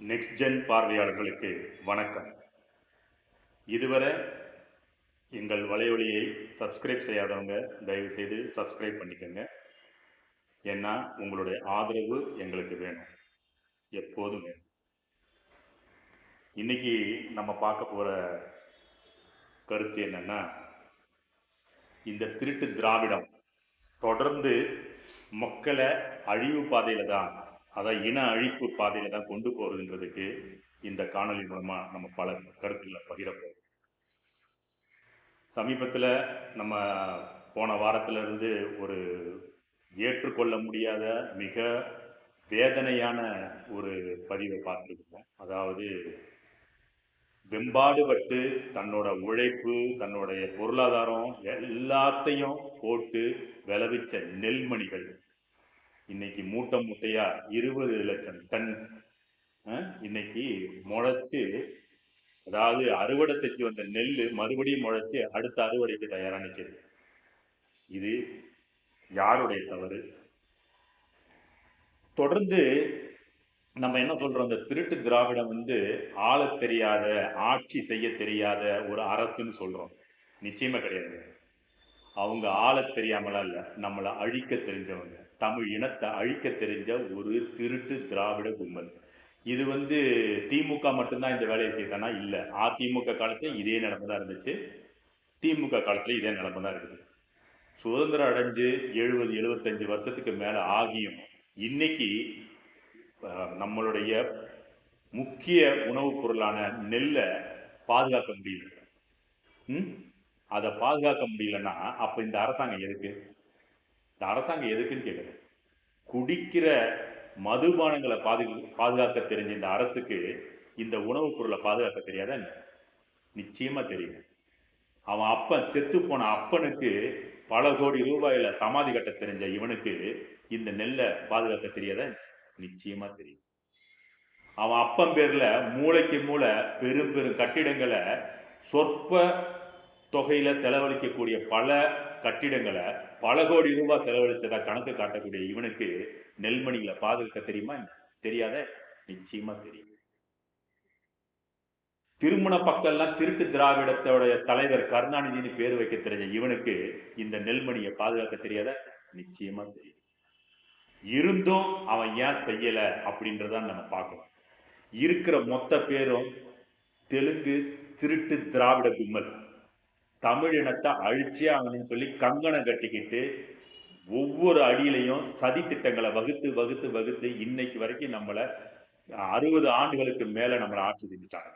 Next gen பார்வையாளர்களுக்கு வணக்கம். இதுவரை எங்கள் வலையொலியை சப்ஸ்கிரைப் செய்யாதவங்க தயவு செய்து சப்ஸ்கிரைப் பண்ணிக்கோங்க. ஏன்னா உங்களுடைய ஆதரவு எங்களுக்கு வேணும். எப்போதும். வேணும் இன்னைக்கு நம்ம பார்க்க போகிற கருத்து என்னென்னா இந்த திருட்டு திராவிடம் தொடர்ந்து மக்களை அழிவு பாதையில் தான் அதான் இன அழிப்பு பாதையில தான் கொண்டு போகிறதுன்றதுக்கு இந்த காணொலி மூலமாக நம்ம பல கருத்துக்களை பகிர போகிறோம் சமீபத்தில் நம்ம போன வாரத்திலிருந்து ஒரு ஏற்றுக்கொள்ள முடியாத மிக வேதனையான ஒரு பதிவை பார்த்துருக்கோம். அதாவது வெம்பாடுபட்டு தன்னோட உழைப்பு தன்னுடைய பொருளாதாரம் எல்லாத்தையும் போட்டு விளைவிச்ச நெல்மணிகள். இன்னைக்கு மூட்டை மூட்டையா இருபது லட்சம் டன் இன்னைக்கு முளைச்சு அதாவது அறுவடை செஞ்சு வந்த நெல் மறுபடியும் முளைச்சு அடுத்த அறுவடைக்கு தயாராக நிற்கிறது இது யாருடைய தவறு? தொடர்ந்து நம்ம என்ன சொல்றோம்? இந்த திருட்டு திராவிடம் வந்து ஆள தெரியாத ஆட்சி செய்ய தெரியாத ஒரு அரசுன்னு சொல்றோம். நிச்சயமா கிடையாது. அவங்க ஆள தெரியாமலாம் இல்லை. நம்மளை அழிக்க தெரிஞ்சவங்க. தமிழ் இனத்தை அழிக்க தெரிஞ்ச ஒரு திருட்டு திராவிட கும்பல். இது வந்து திமுக மட்டும்தான் இந்த வேலையை செய்தானா? இல்லை. அதிமுக காலத்தில் இதே நிலைமை தான் இருந்துச்சு. திமுக காலத்தில் இதே நிலைமை தான் இருக்குது. சுதந்திரம் அடைஞ்சு எழுபது எழுபத்தஞ்சு வருஷத்துக்கு மேலே ஆகியும் இன்னைக்கு நம்மளுடைய முக்கிய உணவுப் பொருளான நெல்லை பாதுகாக்க முடியல. ம்? அதை பாதுகாக்க முடியலன்னா அப்போ இந்த அரசாங்கம் எதுக்கு? இந்த அரசாங்கம் எதுக்குன்னு கேட்குறேன் குடிக்கிற மதுபானங்களை பாது பாதுகாக்க தெரிஞ்ச இந்த அரசுக்கு இந்த உணவுப் பொருளை பாதுகாக்க தெரியாதா என்ன? நிச்சயமா தெரியும். அவன் அப்பன் செத்து போன அப்பனுக்கு பல கோடி ரூபாயில சமாதி கட்ட தெரிஞ்ச இவனுக்கு இந்த நெல்லை பாதுகாக்க தெரியாதா நிச்சயமாக நிச்சயமா தெரியும். அவன் அப்பன் பேர்ல மூளைக்கு மூளை பெரும் பெரும் கட்டிடங்களை சொற்ப தொகையில செலவழிக்கக்கூடிய பல கட்டிடங்களை பல கோடி ரூபாய் செலவழிச்சதா கணக்கு காட்டக்கூடிய இவனுக்கு நெல்மணிகளை பாதுகாக்க தெரியுமா என்ன? தெரியாத? நிச்சயமா தெரியும். திருமண பக்கம்லாம் திருட்டு திராவிடத்தோட தலைவர் கருணாநிதினு பேர் வைக்க தெரிஞ்ச இவனுக்கு இந்த நெல்மணியை பாதுகாக்க தெரியாத? நிச்சயமா தெரியும். இருந்தும் அவன் ஏன் செய்யல அப்படின்றதான் நம்ம பார்க்கணும். இருக்கிற மொத்த பேரும் தெலுங்கு திருட்டு திராவிட கும்பல். தமிழ் இனத்தை அழிச்சே ஆகணும்னு சொல்லி கங்கணம் கட்டிக்கிட்டு ஒவ்வொரு அடியிலையும் சதி திட்டங்களை வகுத்து வகுத்து வகுத்து இன்னைக்கு வரைக்கும் நம்மளை அறுபது ஆண்டுகளுக்கு மேலே நம்மளை ஆட்சி செஞ்சுட்டாங்க.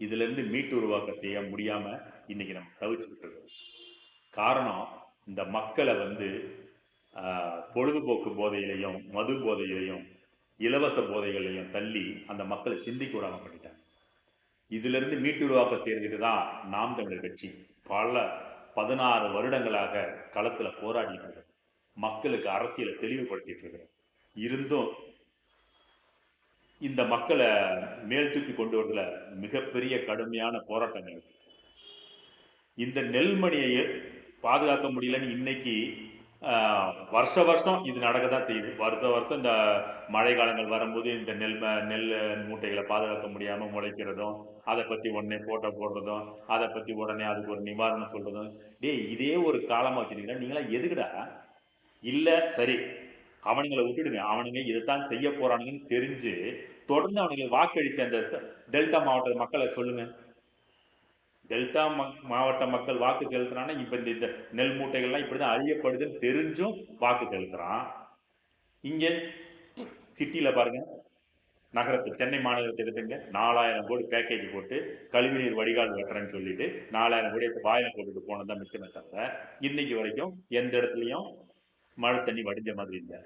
இதுலேருந்து மீட்டு உருவாக்க செய்ய முடியாமல் இன்னைக்கு நம்ம தவிச்சுக்கிட்டு இருக்கோம். காரணம் இந்த மக்களை வந்து பொழுதுபோக்கு போதையிலையும் மது போதையிலையும் இலவச போதைகளையும் தள்ளி அந்த மக்களை சிந்திக்க விடாமல் பண்ணிட்டாங்க. இதிலிருந்து மீட்டு உருவாக்க தான் நாம் தமிழர் கட்சி பல பதினாறு வருடங்களாக களத்தில் போராடிட்டு இருக்கோம் மக்களுக்கு அரசியலை தெளிவுபடுத்திட்டு இருக்கிறோம் இருந்தும் இந்த மக்களை மேல் தூக்கி கொண்டு வரதுல மிகப்பெரிய கடுமையான போராட்டங்கள் இந்த நெல்மணியை பாதுகாக்க முடியலன்னு இன்னைக்கு வருஷ வருஷம் இது நடக்க தான் செய்யுது. வருஷ வருஷம் இந்த மழை காலங்கள் வரும்போது இந்த நெல் ம- நெல் மூட்டைகளை பாதுகாக்க முடியாமல் முளைக்கிறதும் அதை பற்றி உடனே ஃபோட்டோ போடுறதும் அதை பற்றி உடனே அதுக்கு ஒரு நிவாரணம் சொல்கிறதும் டே இதே ஒரு காலமாக வச்சுருக்கீங்க நீங்களாம் எதுக்குடா? இல்லை சரி அவனுங்களை விட்டுடுங்க. அவனுங்க இதைத்தான் செய்ய போகிறானுங்கன்னு தெரிஞ்சு தொடர்ந்து அவனுங்களை வாக்களித்த அந்த டெல்டா மாவட்ட மக்களை சொல்லுங்கள் டெல்டா மக்- மாவட்ட மக்கள் வாக்கு செலுத்துறான்னா இப்போ இந்த இந்த நெல் மூட்டைகள்லாம் இப்படி தான் அழியப்படுதுன்னு தெரிஞ்சும் வாக்கு செலுத்துகிறான் இங்கே சிட்டியில பாருங்கள் நகரத்து சென்னை மாநகரத்தை எடுத்துங்க. நாலாயிரம் கோடி பேக்கேஜ் போட்டு கழிவுநீர் வடிகால் வெட்டுறேன்னு சொல்லிட்டு நாலாயிரம் கோடி எடுத்து வாயில போட்டுட்டு போனதான் மிச்சமே தவிர இன்னைக்கு வரைக்கும் எந்த இடத்துலையும் மழை தண்ணி வடிஞ்ச மாதிரி இல்லை.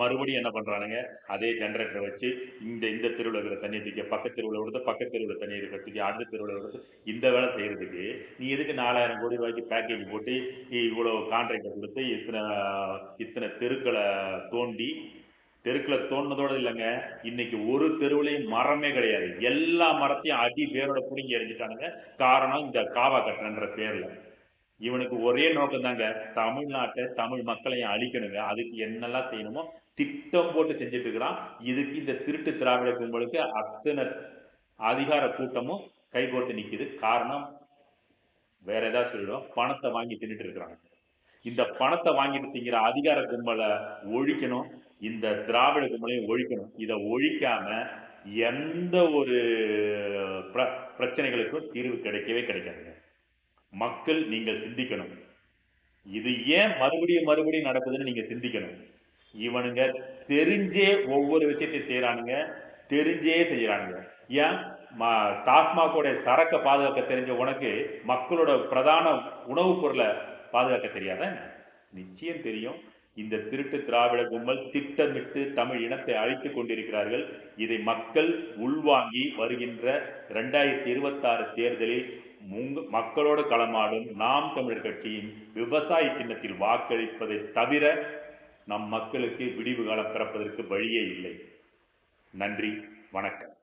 மறுபடியும் என்ன பண்ணுறானுங்க அதே ஜென்ரேட்டரை வச்சு இந்த இந்த தெருவில் இருக்கிற தண்ணி தூக்கி பக்கத்து தெருவில் விடுறது பக்கத்து தெருவில் தண்ணி இருக்கிறதுக்கு அடுத்த தெருவில் விடுறது இந்த வேலை செய்கிறதுக்கு நீ எதுக்கு நாலாயிரம் கோடி ரூபாய்க்கு பேக்கேஜ் போட்டு இவ்வளோ கான்ட்ராக்டை கொடுத்து இத்தனை இத்தனை தெருக்களை தோண்டி தெருக்களை தோணுனதோடு இல்லைங்க இன்னைக்கு ஒரு தெருவுலையும் மரமே கிடையாது. எல்லா மரத்தையும் அடி வேரோட பிடுங்கி எரிஞ்சிட்டானுங்க காரணம் இந்த காவா கட்டுறன்ற பேரில். இவனுக்கு ஒரே நோக்கம் தாங்க தமிழ்நாட்டை தமிழ் மக்களையும் அழிக்கணுங்க. அதுக்கு என்னெல்லாம் செய்யணுமோ திட்டம் போட்டு செஞ்சுட்டு இருக்கிறான் இதுக்கு இந்த திருட்டு திராவிட கும்பலுக்கு அத்தனை அதிகார கூட்டமும் கைகோர்த்து நிற்கிது காரணம் வேற ஏதாவது சொல்லிடுவோம். பணத்தை வாங்கி தின்னுட்டு இருக்கிறாங்க இந்த பணத்தை வாங்கிட்டு திங்கிற அதிகார கும்பலை ஒழிக்கணும். இந்த திராவிட கும்பலையும் ஒழிக்கணும். இதை ஒழிக்காம எந்த ஒரு பிர- பிரச்சனைகளுக்கும் தீர்வு கிடைக்கவே கிடைக்காதுங்க. மக்கள் நீங்கள் சிந்திக்கணும். இது ஏன் மறுபடியும் மறுபடியும் நடக்குதுன்னு நீங்க சிந்திக்கணும். இவனுங்க தெரிஞ்சே ஒவ்வொரு விஷயத்தையும் செய்யறானுங்க தெரிஞ்சே செய்யறானுங்க ஏன்? ம- டாஸ்மாகோட சரக்கை பாதுகாக்க தெரிஞ்ச உனக்கு மக்களோட பிரதான உணவுப் பொருளை பாதுகாக்க தெரியாதா என்ன? நிச்சயம் தெரியும். இந்த திருட்டு திராவிட கும்பல் திட்டமிட்டு தமிழ் இனத்தை அழித்து கொண்டிருக்கிறார்கள். இதை மக்கள் உள்வாங்கி வருகின்ற இரண்டாயிரத்தி இருபத்தாறு தேர்தலில் உங்க மக்களோடு களமாடும் நாம் தமிழர் கட்சியின் விவசாய சின்னத்தில் வாக்களிப்பதை தவிர நம் மக்களுக்கு விடிவு காலம் பிறப்பதற்கு வழியே இல்லை. நன்றி வணக்கம்.